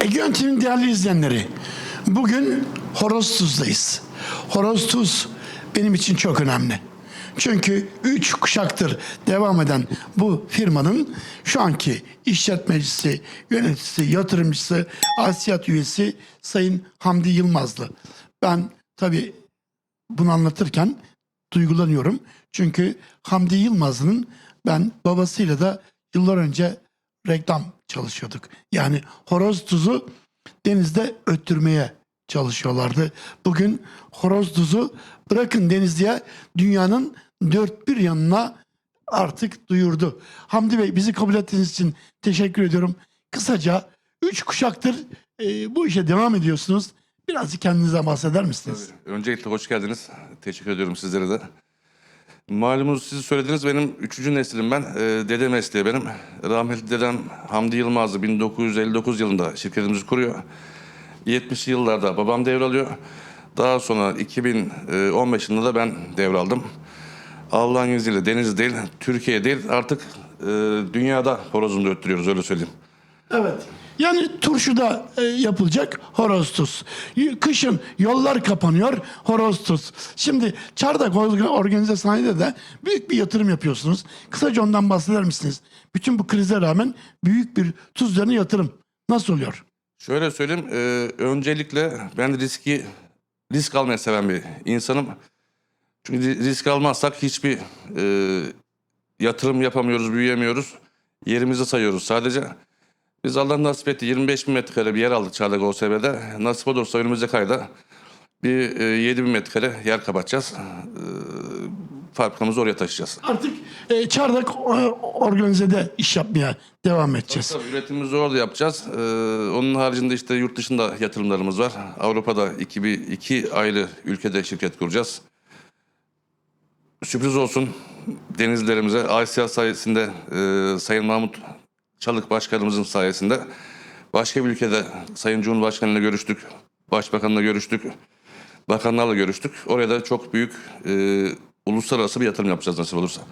Ege Yönetim'in değerli izleyenleri, bugün Horoz Tuz'dayız. Horoz Tuz benim için çok önemli. Çünkü üç kuşaktır devam eden bu firmanın şu anki işletmecisi, yöneticisi, yatırımcısı, Asiyat üyesi Sayın Hamdi Yılmazlı. Ben tabii bunu anlatırken duygulanıyorum. Çünkü Hamdi Yılmaz'ın ben babasıyla da yıllar önce reklam çalışıyorduk. Yani horoz tuzu denizde öttürmeye çalışıyorlardı. Bugün horoz tuzu bırakın denizliğe dünyanın dört bir yanına artık duyurdu. Hamdi Bey bizi kabul ettiğiniz için teşekkür ediyorum. Kısaca üç kuşaktır e, bu işe devam ediyorsunuz. Birazcık kendinize bahseder misiniz? Öncelikle hoş geldiniz. Teşekkür ediyorum sizlere de. Malumunuz siz söylediniz benim üçüncü neslim ben. Ee, dede mesleği benim. Rahmetli dedem Hamdi Yılmaz'ı 1959 yılında şirketimizi kuruyor. 70'li yıllarda babam devralıyor. Daha sonra 2015 yılında da ben devraldım. Allah'ın izniyle deniz değil, Türkiye değil artık e, dünyada horozunu öttürüyoruz öyle söyleyeyim. Evet. Yani turşuda e, yapılacak horoz tuz. Y- Kışın yollar kapanıyor horoz tuz. Şimdi Çardak Orga- Organize Sanayi'de de büyük bir yatırım yapıyorsunuz. Kısaca ondan bahseder misiniz? Bütün bu krize rağmen büyük bir tuz üzerine yatırım. Nasıl oluyor? Şöyle söyleyeyim, e, öncelikle ben riski risk almayı seven bir insanım. Çünkü ri- risk almazsak hiçbir e, yatırım yapamıyoruz, büyüyemiyoruz. Yerimizi sayıyoruz sadece. Biz Allah nasip etti 25 bin metrekare bir yer aldık Çardak OSB'de. Nasip olursa önümüzdeki ayda bir e, 7 bin metrekare yer kapatacağız. E, fabrikamızı oraya taşıyacağız. Artık e, Çardak e, Organize'de iş yapmaya devam edeceğiz. Tabii üretimimizi orada yapacağız. Ee, onun haricinde işte yurt dışında yatırımlarımız var. Avrupa'da iki, bir, iki ayrı ülkede şirket kuracağız. Sürpriz olsun denizlerimize Asya sayesinde e, Sayın Mahmut Çalık Başkanımızın sayesinde başka bir ülkede Sayın Cumhurbaşkanı'yla görüştük. Başbakanla görüştük. Bakanlarla görüştük. Oraya da çok büyük e, uluslararası bir yatırım yapacağız nasip olursa.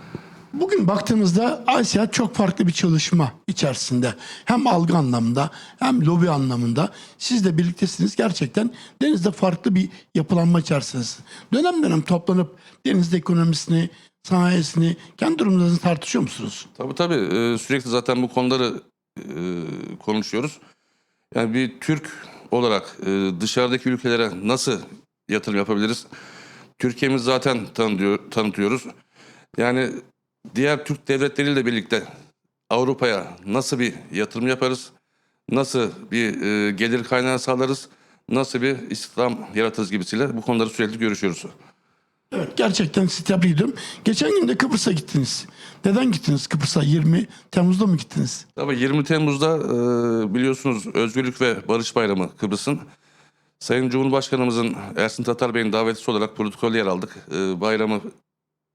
Bugün baktığımızda Asya çok farklı bir çalışma içerisinde. Hem algı anlamında hem lobi anlamında. Siz de birliktesiniz. Gerçekten denizde farklı bir yapılanma içerisindesiniz. Dönem dönem toplanıp denizde ekonomisini, sanayisini, kendi durumlarınızı tartışıyor musunuz? Tabii tabii. Ee, sürekli zaten bu konuları e, konuşuyoruz. Yani bir Türk olarak e, dışarıdaki ülkelere nasıl yatırım yapabiliriz? Türkiye'miz zaten tanıtıyor, tanıtıyoruz. Yani diğer Türk devletleriyle birlikte Avrupa'ya nasıl bir yatırım yaparız? Nasıl bir e, gelir kaynağı sağlarız? Nasıl bir istihdam yaratırız gibisiyle bu konuları sürekli görüşüyoruz. Evet gerçekten sizi. Geçen gün de Kıbrıs'a gittiniz. Neden gittiniz Kıbrıs'a? 20 Temmuz'da mı gittiniz? Tabii 20 Temmuz'da e, biliyorsunuz Özgürlük ve Barış Bayramı Kıbrıs'ın. Sayın Cumhurbaşkanımızın Ersin Tatar Bey'in davetlisi olarak protokolü yer aldık. E, bayramı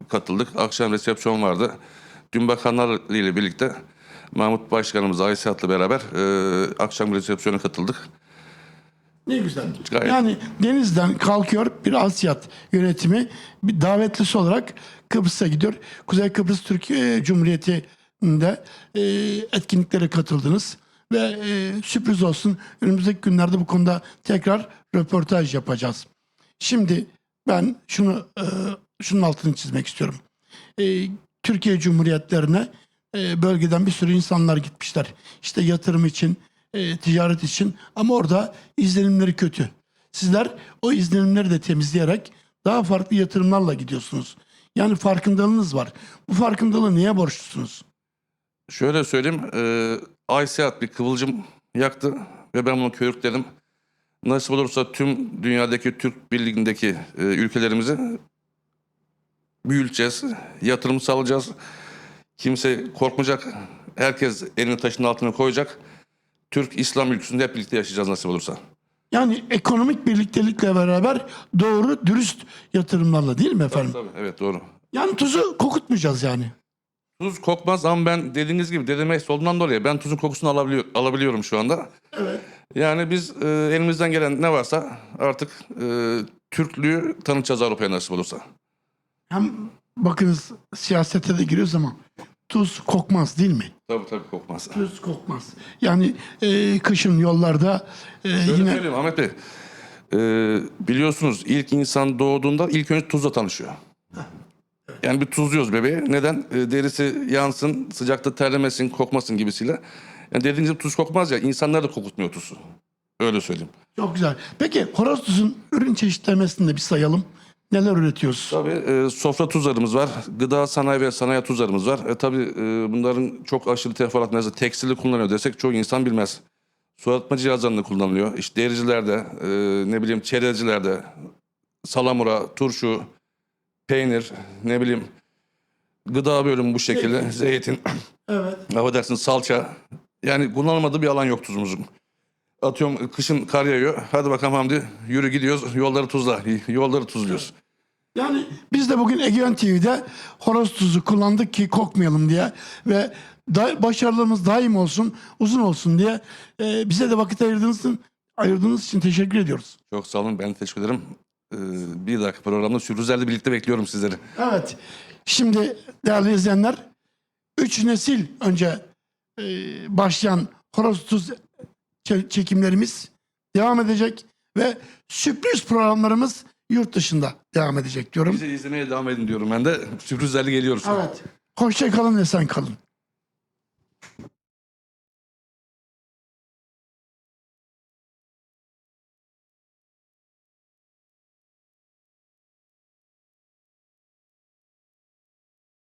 katıldık. Akşam resepsiyon vardı. Dün bakanlar ile birlikte Mahmut Başkanımız Ayset'le beraber e, akşam resepsiyona katıldık. Ne güzel. Gayet. Yani denizden kalkıyor bir Asyat yönetimi bir davetlisi olarak Kıbrıs'a gidiyor. Kuzey Kıbrıs Türkiye Cumhuriyeti'nde e, etkinliklere katıldınız. Ve e, sürpriz olsun önümüzdeki günlerde bu konuda tekrar röportaj yapacağız. Şimdi ben şunu e, şunun altını çizmek istiyorum. E, Türkiye Cumhuriyetlerine e, bölgeden bir sürü insanlar gitmişler. İşte yatırım için, e, ticaret için ama orada izlenimleri kötü. Sizler o izlenimleri de temizleyerek daha farklı yatırımlarla gidiyorsunuz. Yani farkındalığınız var. Bu farkındalığı niye borçlusunuz? Şöyle söyleyeyim, e, Ayseat bir kıvılcım yaktı ve ben bunu körükledim. Nasip olursa tüm dünyadaki Türk Birliği'ndeki e, ülkelerimizi büyüteceğiz, yatırım sağlayacağız. Kimse korkmayacak, herkes elini taşın altına koyacak. Türk İslam ülkesinde hep birlikte yaşayacağız nasip olursa. Yani ekonomik birliktelikle beraber doğru, dürüst yatırımlarla değil mi efendim? Tabii, evet doğru. Yani tuzu kokutmayacağız yani. Tuz kokmaz ama ben dediğiniz gibi dedemek olduğundan dolayı ben tuzun kokusunu alabiliyor, alabiliyorum şu anda. Evet. Yani biz e, elimizden gelen ne varsa artık e, Türklüğü tanıtacağız Avrupa'ya nasip olursa. Hem bakınız siyasete de giriyoruz ama tuz kokmaz değil mi? Tabii tabii kokmaz. Tuz kokmaz. Yani e, kışın yollarda e, Şöyle yine söyleyeyim Ahmet Bey. Ee, biliyorsunuz ilk insan doğduğunda ilk önce tuzla tanışıyor. Yani bir tuzluyoruz bebeği. Neden? Ee, derisi yansın, sıcakta terlemesin, kokmasın gibisiyle. Yani dediğiniz gibi tuz kokmaz ya. insanlar da kokutmuyor tuzu. Öyle söyleyeyim. çok güzel. Peki horoz tuzun ürün çeşitlemesini de bir sayalım. Neler üretiyoruz? Tabii e, sofra tuzlarımız var. Gıda sanayi ve sanayi tuzlarımız var. E, tabii e, bunların çok aşırı teferruat mesela tekstilde kullanıyor desek çoğu insan bilmez. Su arıtma cihazlarında kullanılıyor. İşte dericilerde, e, ne bileyim çerezcilerde, salamura, turşu, peynir, ne bileyim gıda bölümü bu şekilde. Zeytin, Evet. affedersin salça. Yani kullanılmadığı bir alan yok tuzumuzun. Atıyorum kışın kar yağıyor. Hadi bakalım Hamdi yürü gidiyoruz. Yolları tuzla. Yolları tuzluyoruz. Yani biz de bugün Egeon TV'de horoz tuzu kullandık ki kokmayalım diye ve da, başarılarımız daim olsun, uzun olsun diye e, bize de vakit ayırdığınız için, ayırdığınız için teşekkür ediyoruz. Çok sağ olun. Ben teşekkür ederim. Ee, bir dahaki programda sürprizlerle birlikte bekliyorum sizleri. Evet. Şimdi değerli izleyenler, üç nesil önce e, başlayan horoz tuz çe- çekimlerimiz devam edecek ve sürpriz programlarımız yurt dışında devam edecek diyorum. Bizi izlemeye devam edin diyorum ben de. Sürprizlerle geliyoruz. Evet. Hoşça kalın, esen kalın.